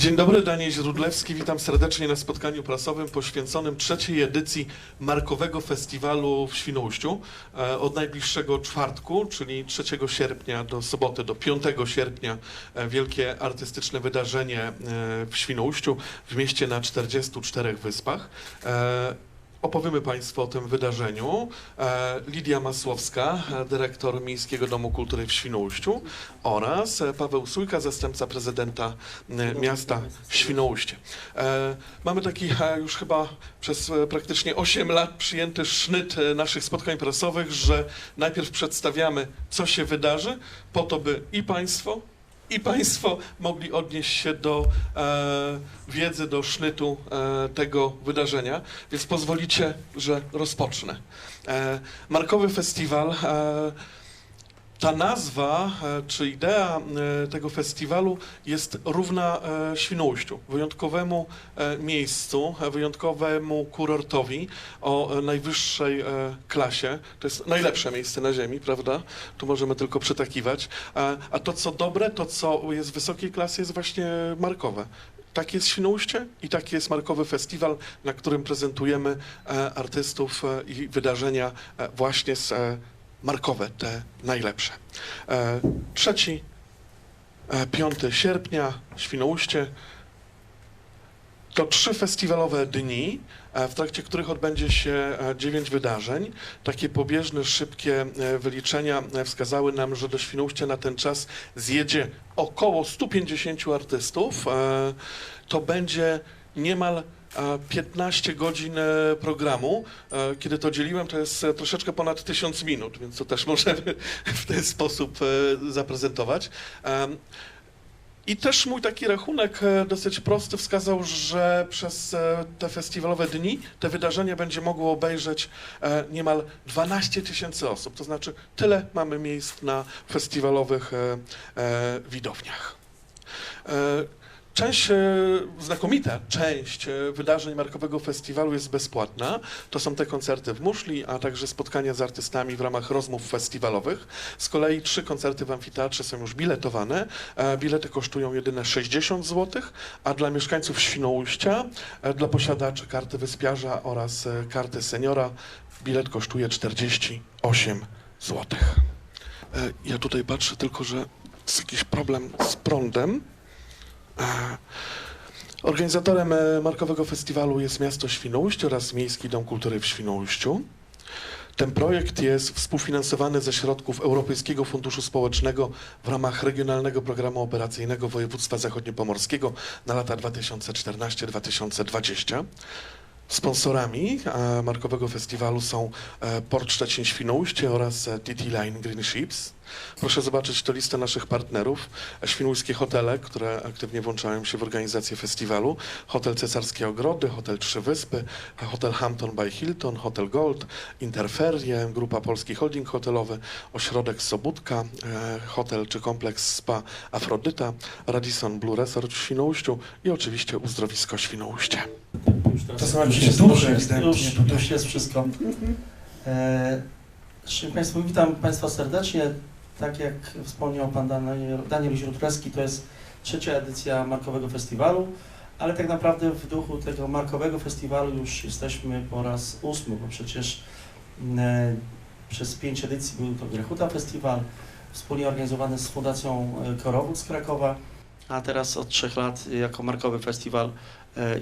Dzień dobry, Daniel Źródlewski. Witam serdecznie na spotkaniu prasowym poświęconym trzeciej edycji Markowego Festiwalu w Świnoujściu. E, Od najbliższego czwartku, czyli 3 sierpnia do soboty, do 5 sierpnia e, wielkie artystyczne wydarzenie e, w Świnoujściu, w mieście na 44 wyspach. Opowiemy Państwu o tym wydarzeniu. E, Lidia Masłowska, e, dyrektor Miejskiego Domu Kultury w Świnoujściu oraz e, Paweł Sójka, zastępca prezydenta miasta Świnoujście. Mamy taki już chyba przez praktycznie 8 lat przyjęty sznyt naszych spotkań prasowych, że najpierw przedstawiamy, co się wydarzy, po to, by i Państwo, i Państwo mogli odnieść się do e, wiedzy, do sznytu e, tego wydarzenia, więc pozwolicie, że rozpocznę. E, Markowy Festiwal. E, ta nazwa e, czy idea e, tego festiwalu jest równa e, Świnoujściu, wyjątkowemu miejscu, wyjątkowemu kurortowi o najwyższej klasie. To jest najlepsze miejsce na ziemi, prawda? Tu możemy tylko przytakiwać. A, to, co dobre, to, co jest wysokiej klasy, jest właśnie markowe. Tak jest Świnoujście i taki jest Markowy Festiwal, na którym prezentujemy artystów i wydarzenia właśnie z markowe, te najlepsze. E, Trzeci, e, 5 sierpnia, Świnoujście. To trzy festiwalowe dni, e, w trakcie których odbędzie się e, dziewięć wydarzeń. Takie pobieżne, szybkie e, wyliczenia e, wskazały nam, że do Świnoujścia na ten czas zjedzie około 150 artystów. E, To będzie niemal e, 15 godzin e, programu. E, Kiedy to dzieliłem, to jest e, troszeczkę ponad 1000 minut, więc to też możemy w ten sposób zaprezentować. I też mój taki rachunek dosyć prosty wskazał, że przez te festiwalowe dni te wydarzenia będzie mogło obejrzeć niemal 12 tysięcy osób. To znaczy tyle mamy miejsc na festiwalowych widowniach. Część, e, znakomita część e, wydarzeń Markowego Festiwalu jest bezpłatna. To są te koncerty w Muszli, a także spotkania z artystami w ramach rozmów festiwalowych. Z kolei trzy koncerty w amfiteatrze są już biletowane. E, Bilety kosztują jedyne 60 zł, a dla mieszkańców Świnoujścia, dla posiadaczy karty wyspiarza oraz karty seniora bilet kosztuje 48 zł. Ja tutaj patrzę tylko, że jest jakiś problem z prądem. Organizatorem e, Markowego Festiwalu jest miasto Świnoujście oraz Miejski Dom Kultury w Świnoujściu. Ten projekt jest współfinansowany ze środków Europejskiego Funduszu Społecznego w ramach Regionalnego Programu Operacyjnego Województwa Zachodniopomorskiego na lata 2014-2020. Sponsorami e, Markowego Festiwalu są e, Port Szczecin Świnoujście oraz TT Line Green Ships. Proszę zobaczyć tę listę naszych partnerów. Świnoujskie hotele, które aktywnie włączają się w organizację festiwalu. Hotel Cesarskie Ogrody, Hotel Trzy Wyspy, Hotel Hampton by Hilton, Hotel Gold, Interferie, Grupa Polski Holding Hotelowy, Ośrodek Sobótka, e, Hotel czy kompleks Spa Afrodyta, Radisson Blue Resort w Świnoujściu i oczywiście Uzdrowisko Świnoujście. To są już jakieś jest, duże już, ewidentnie już, tutaj. już jest wszystko. E, Szanowni Państwo, witam Państwa serdecznie. Tak jak wspomniał Pan Daniel, Daniel to jest trzecia edycja Markowego Festiwalu, ale tak naprawdę w duchu tego Markowego Festiwalu już jesteśmy po raz ósmy, bo przecież e, przez pięć edycji był to Grechuta Festiwal, wspólnie organizowany z Fundacją e, Korowód z Krakowa, a teraz od trzech lat jako Markowy Festiwal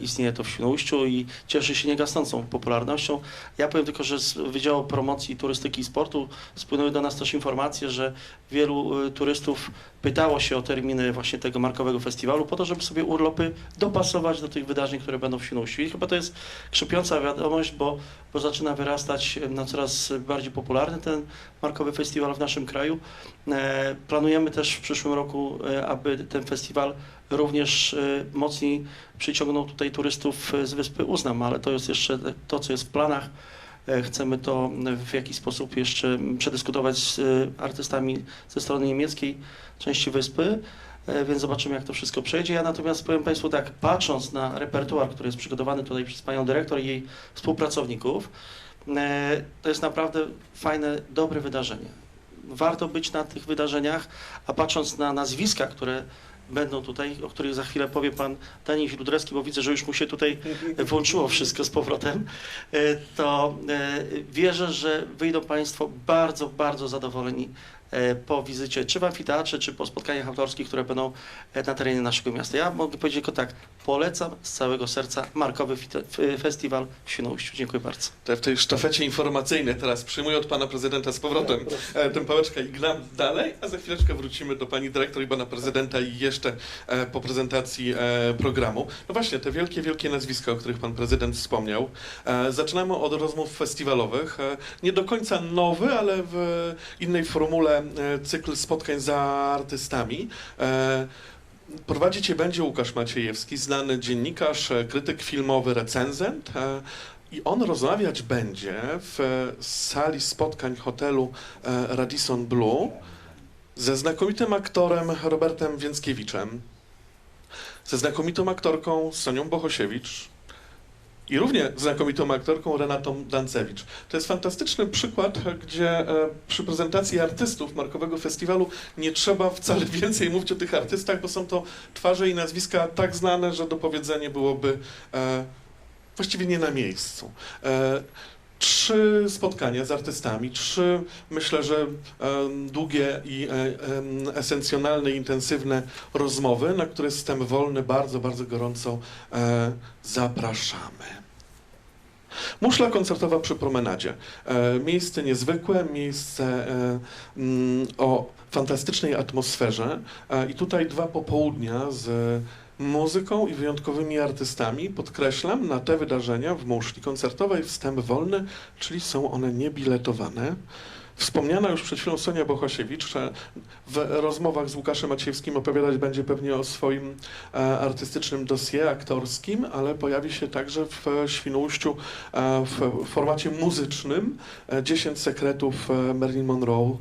istnieje to w Świnoujściu i cieszy się niegasnącą popularnością. Ja powiem tylko, że z Wydziału Promocji Turystyki i Sportu spłynęły do nas też informacje, że wielu e, turystów pytało się o terminy właśnie tego markowego festiwalu po to, żeby sobie urlopy dopasować do tych wydarzeń, które będą w Świnoujściu. I chyba to jest krzepiąca wiadomość, bo, bo zaczyna wyrastać e, no, coraz bardziej popularny ten markowy festiwal w naszym kraju. E, Planujemy też w przyszłym roku, e, aby ten festiwal również e, mocniej przyciągnął tutaj turystów e, z wyspy Uznam, ale to jest jeszcze to, co jest w planach. E, Chcemy to w jakiś sposób jeszcze przedyskutować z e, artystami ze strony niemieckiej części wyspy, e, więc zobaczymy, jak to wszystko przejdzie. Ja natomiast powiem Państwu tak, patrząc na repertuar, który jest przygotowany tutaj przez Panią Dyrektor i jej współpracowników, e, to jest naprawdę fajne, dobre wydarzenie. Warto być na tych wydarzeniach, a patrząc na nazwiska, które będą tutaj, o których za chwilę powie pan Daniel Źródrewski, bo widzę, że już mu się tutaj włączyło wszystko z powrotem, e, to e, wierzę, że wyjdą Państwo bardzo, bardzo zadowoleni po wizycie, czy w amfiteatrze, czy po spotkaniach autorskich, które będą e, na terenie naszego miasta. Ja mogę powiedzieć tylko tak, polecam z całego serca Markowy Festiwal w Świnoujściu. Dziękuję bardzo. To w tej sztafecie informacyjnej teraz przyjmuję od pana prezydenta z powrotem e, tę pałeczkę i gram dalej, a za chwileczkę wrócimy do pani dyrektor i pana prezydenta i jeszcze e, po prezentacji e, programu. No właśnie, te wielkie, wielkie nazwiska, o których pan prezydent wspomniał. E, Zaczynamy od rozmów festiwalowych. E, Nie do końca nowy, ale w innej formule e, cykl spotkań za artystami. E, Prowadzić je będzie Łukasz Maciejewski, znany dziennikarz, e, krytyk filmowy, recenzent. I on rozmawiać będzie w sali spotkań hotelu Radisson Blue ze znakomitym aktorem Robertem Więckiewiczem, ze znakomitą aktorką Sonią Bohosiewicz i równie znakomitą aktorką Renatą Dancewicz. To jest fantastyczny przykład, e, gdzie e, przy prezentacji artystów Markowego Festiwalu nie trzeba wcale więcej mówić o tych artystach, bo są to twarze i nazwiska tak znane, że dopowiedzenie byłoby e, właściwie nie na miejscu. Trzy spotkania z artystami, trzy myślę, że długie i e, esencjonalne, intensywne rozmowy, na które system wolny bardzo, bardzo gorąco e, zapraszamy. Muszla koncertowa przy promenadzie. E, miejsce niezwykłe, miejsce e, mm, o fantastycznej atmosferze e, i tutaj dwa popołudnia z muzyką i wyjątkowymi artystami. Podkreślam, na te wydarzenia w muszli koncertowej wstęp wolny, czyli są one niebiletowane. Wspomniana już przed chwilą Sonia Bohosiewicz w rozmowach z Łukaszem Maciejewskim opowiadać będzie pewnie o swoim e, artystycznym dossier aktorskim, ale pojawi się także w Świnoujściu e, w formacie muzycznym e, 10 sekretów e, Marilyn Monroe.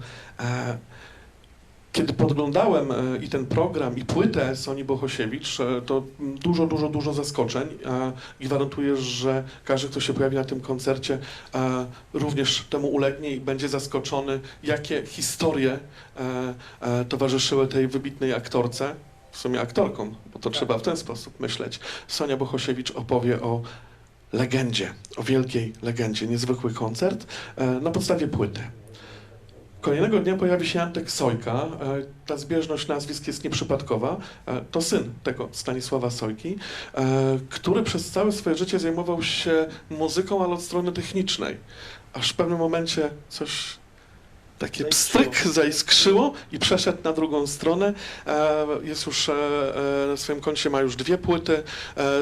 Kiedy podglądałem e, i ten program, i płytę Soni Bohosiewicz, e, to dużo, dużo, dużo zaskoczeń e, i gwarantuję, że każdy, kto się pojawi na tym koncercie, również temu ulegnie i będzie zaskoczony, jakie historie towarzyszyły tej wybitnej aktorce, w sumie aktorką, bo to trzeba w ten sposób myśleć. Sonia Bohosiewicz opowie o legendzie, o wielkiej legendzie, niezwykły koncert na podstawie płyty. Kolejnego dnia pojawi się Antek Sojka. E, Ta zbieżność nazwisk jest nieprzypadkowa. E, To syn tego Stanisława Sojki, e, który przez całe swoje życie zajmował się muzyką, ale od strony technicznej. Aż w pewnym momencie coś takie pstryk zaiskrzyło i przeszedł na drugą stronę. E, Jest już e, e, na swoim koncie, ma już dwie płyty.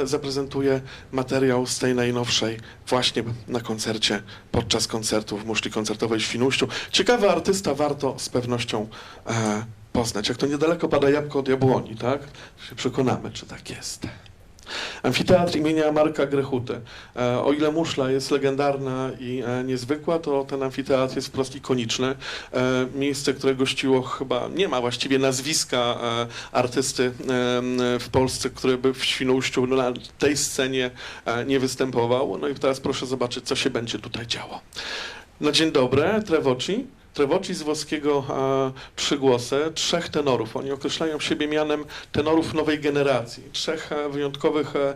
Zaprezentuje materiał z tej najnowszej właśnie na koncercie, podczas koncertu w muszli koncertowej w Świnoujściu. Ciekawy artysta, warto z pewnością poznać. Jak to niedaleko pada jabłko od jabłoni, tak? Się przekonamy, czy tak jest. Amfiteatr imienia Marka Grechuty. E, O ile muszla jest legendarna i e, niezwykła, to ten amfiteatr jest wprost ikoniczny. E, Miejsce, które gościło chyba, nie ma właściwie nazwiska artysty w Polsce, który by w Świnoujściu na tej scenie nie występował. No i teraz proszę zobaczyć, co się będzie tutaj działo. Na dzień dobry, Trevoci. Trevoci z włoskiego e, przygłosę, trzech tenorów. Oni określają siebie mianem tenorów nowej generacji. Trzech e, wyjątkowych e,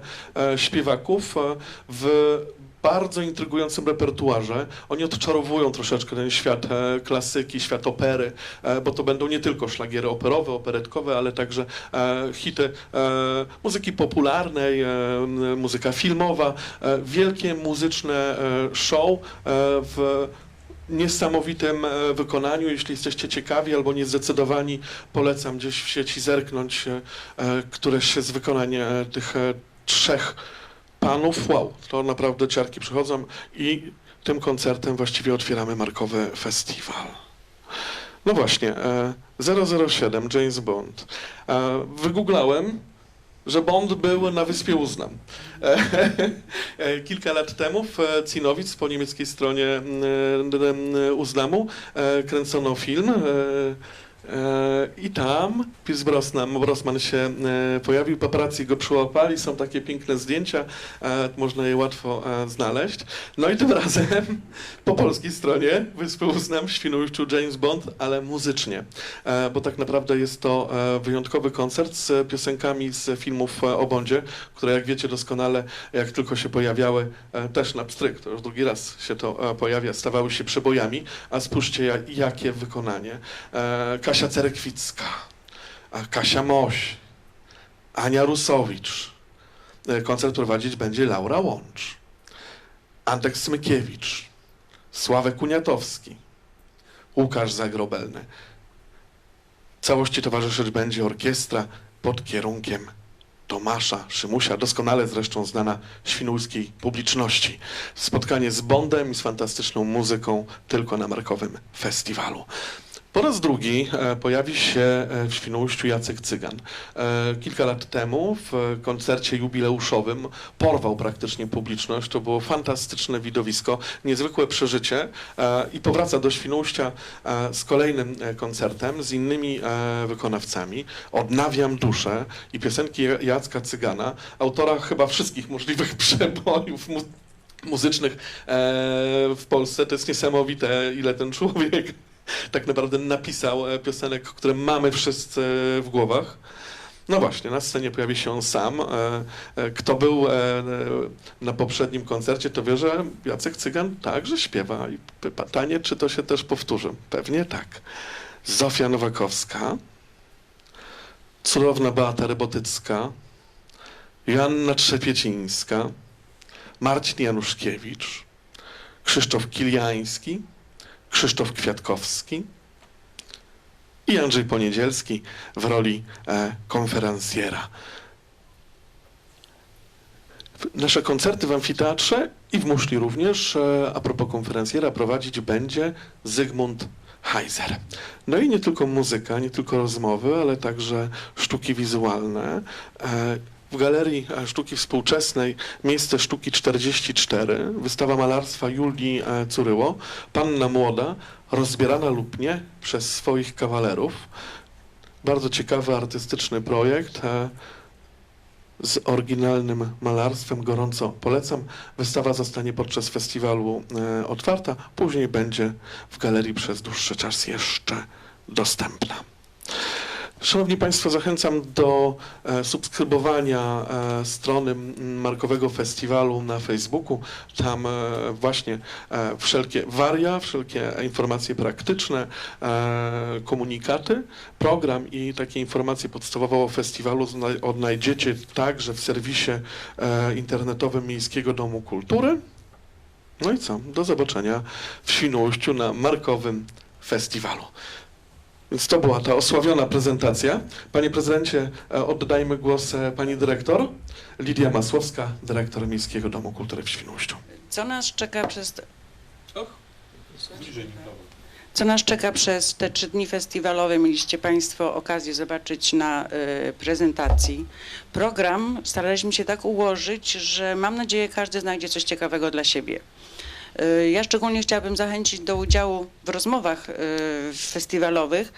e, śpiewaków w bardzo intrygującym repertuarze. Oni odczarowują troszeczkę ten świat klasyki, świat opery, bo to będą nie tylko szlagiery operowe, operetkowe, ale także hity muzyki popularnej, muzyka filmowa, wielkie muzyczne show w niesamowitym e, wykonaniu. Jeśli jesteście ciekawi albo niezdecydowani, polecam gdzieś w sieci zerknąć e, e, któreś z wykonań tych trzech panów. Wow, to naprawdę ciarki przychodzą i tym koncertem właściwie otwieramy markowy festiwal. No właśnie, e, 007, James Bond. Wygooglałem, że Bond był na wyspie Uznam. E, e, Kilka lat temu w e, Cinowic po niemieckiej stronie mm, mm, Uznamu e, kręcono film. E, I tam Pierce Brosnan, Brosnan się e, pojawił, paparazzi go przyłapali, są takie piękne zdjęcia, można je łatwo e, znaleźć. No i tym razem po polskiej stronie Wyspy Uznam Świnoujściu James Bond, ale muzycznie, bo tak naprawdę jest to wyjątkowy koncert z piosenkami z filmów o Bondzie, które jak wiecie doskonale, jak tylko się pojawiały, też na pstryk, to już drugi raz się to pojawia, stawały się przebojami, a spójrzcie ja- jakie wykonanie. Kasia Cerekwicka, Kasia Moś, Ania Rusowicz. E, Koncert prowadzić będzie Laura Łącz, Antek Smykiewicz, Sławek Kuniatowski, Łukasz Zagrobelny. Całości towarzyszyć będzie orkiestra pod kierunkiem Tomasza Szymusia, doskonale zresztą znana świnoujskiej publiczności. Spotkanie z Bondem i z fantastyczną muzyką tylko na Markowym Festiwalu. Po raz drugi e, pojawi się e, w Świnoujściu Jacek Cygan. E, Kilka lat temu w koncercie jubileuszowym porwał praktycznie publiczność. To było fantastyczne widowisko, niezwykłe przeżycie i powraca do Świnoujścia z kolejnym koncertem, z innymi wykonawcami. Odnawiam duszę i piosenki Jacka Cygana, autora chyba wszystkich możliwych przebojów mu muzycznych w Polsce. To jest niesamowite, ile ten człowiek tak naprawdę napisał e, piosenek, które mamy wszyscy w głowach. No właśnie, na scenie pojawi się on sam. E, e, Kto był na poprzednim koncercie, to wie, że Jacek Cygan także śpiewa. I pytanie, czy to się też powtórzy? Pewnie tak. Zofia Nowakowska, cudowna Beata Rybotycka, Joanna Trzepiecińska, Marcin Januszkiewicz, Krzysztof Kiliański, Krzysztof Kwiatkowski i Andrzej Poniedzielski w roli e, konferencjera. Nasze koncerty w amfiteatrze i w Muszli również, e, a propos konferencjera, prowadzić będzie Zygmunt Heiser. No i nie tylko muzyka, nie tylko rozmowy, ale także sztuki wizualne. E, W Galerii Sztuki Współczesnej miejsce sztuki 44, wystawa malarstwa Julii e, Curyło, Panna Młoda, rozbierana lub nie przez swoich kawalerów. Bardzo ciekawy, artystyczny projekt e, z oryginalnym malarstwem. Gorąco polecam. Wystawa zostanie podczas festiwalu e, otwarta, później będzie w galerii przez dłuższy czas jeszcze dostępna. Szanowni Państwo, zachęcam do e, subskrybowania e, strony Markowego Festiwalu na Facebooku. Tam e, właśnie wszelkie waria, wszelkie informacje praktyczne, komunikaty, program i takie informacje podstawowe o festiwalu odnajdziecie także w serwisie internetowym Miejskiego Domu Kultury. No i co? Do zobaczenia w Świnoujściu na Markowym Festiwalu. Więc to była ta osławiona prezentacja. Panie prezydencie, e, oddajmy głos e, pani dyrektor. Lidia Masłowska, dyrektor Miejskiego Domu Kultury w Świnoujściu. Co nas czeka przez. Co nas czeka przez te trzy dni festiwalowe? Mieliście Państwo okazję zobaczyć na y, prezentacji. Program staraliśmy się tak ułożyć, że mam nadzieję, każdy znajdzie coś ciekawego dla siebie. Y, ja szczególnie chciałabym zachęcić do udziału w rozmowach y, festiwalowych.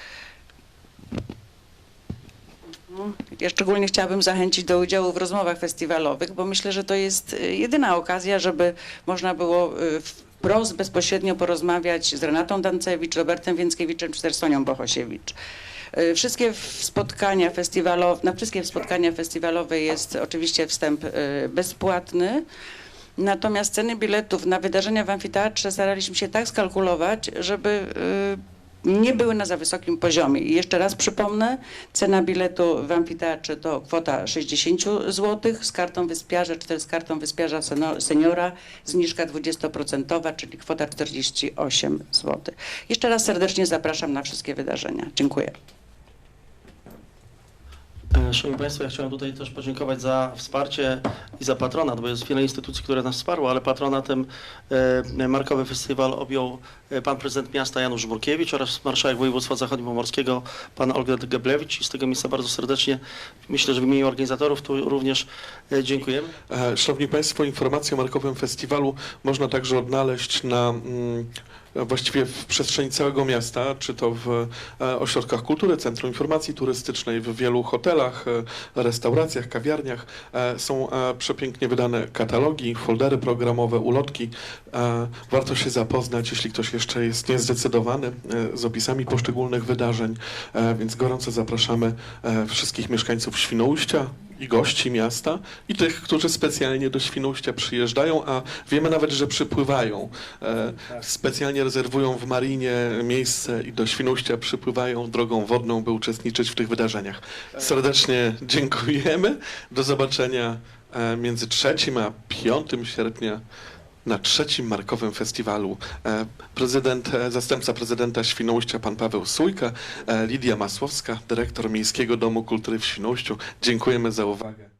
Ja szczególnie chciałabym zachęcić do udziału w rozmowach festiwalowych, bo myślę, że to jest y, jedyna okazja, żeby można było wprost, bezpośrednio porozmawiać z Renatą Dancewicz, Robertem Więckiewiczem czy też Sonią Bohosiewicz. Wszystkie spotkania festiwalowe, na wszystkie spotkania festiwalowe jest oczywiście wstęp bezpłatny. Natomiast ceny biletów na wydarzenia w amfiteatrze staraliśmy się tak skalkulować, żeby y, nie były na za wysokim poziomie. I jeszcze raz przypomnę, cena biletu w amfiteatrze to kwota 60 zł, z kartą wyspiarza czy też z kartą wyspiarza seniora zniżka 20%, czyli kwota 48 zł. Jeszcze raz serdecznie zapraszam na wszystkie wydarzenia. Dziękuję. E, Szanowni Państwo, ja chciałem tutaj też podziękować za wsparcie i za patronat, bo jest wiele instytucji, które nas wsparło, ale patronatem e, Markowy Festiwal objął e, pan prezydent miasta Janusz Burkiewicz oraz marszałek województwa zachodniopomorskiego pan Olgierd Geblewicz i z tego miejsca bardzo serdecznie, myślę, że w imieniu organizatorów tu również dziękujemy. Szanowni Państwo, informacje o Markowym Festiwalu można także odnaleźć na mm, właściwie w przestrzeni całego miasta, czy to w e, ośrodkach kultury, Centrum Informacji Turystycznej, w wielu hotelach, e, restauracjach, kawiarniach e, są e, przepięknie wydane katalogi, foldery programowe, ulotki. E, Warto się zapoznać, jeśli ktoś jeszcze jest niezdecydowany, e, z opisami poszczególnych wydarzeń, E, więc gorąco zapraszamy e, wszystkich mieszkańców Świnoujścia i gości miasta i tych, którzy specjalnie do Świnoujścia przyjeżdżają, a wiemy nawet, że przypływają. E, Specjalnie rezerwują w marinie miejsce i do Świnoujścia przypływają drogą wodną, by uczestniczyć w tych wydarzeniach. Serdecznie dziękujemy. Do zobaczenia e, między 3 a 5 sierpnia na trzecim markowym festiwalu. E, Prezydent, e, zastępca prezydenta Świnoujścia, pan Paweł Sójka, e, Lidia Masłowska, dyrektor Miejskiego Domu Kultury w Świnoujściu. Dziękujemy za uwagę.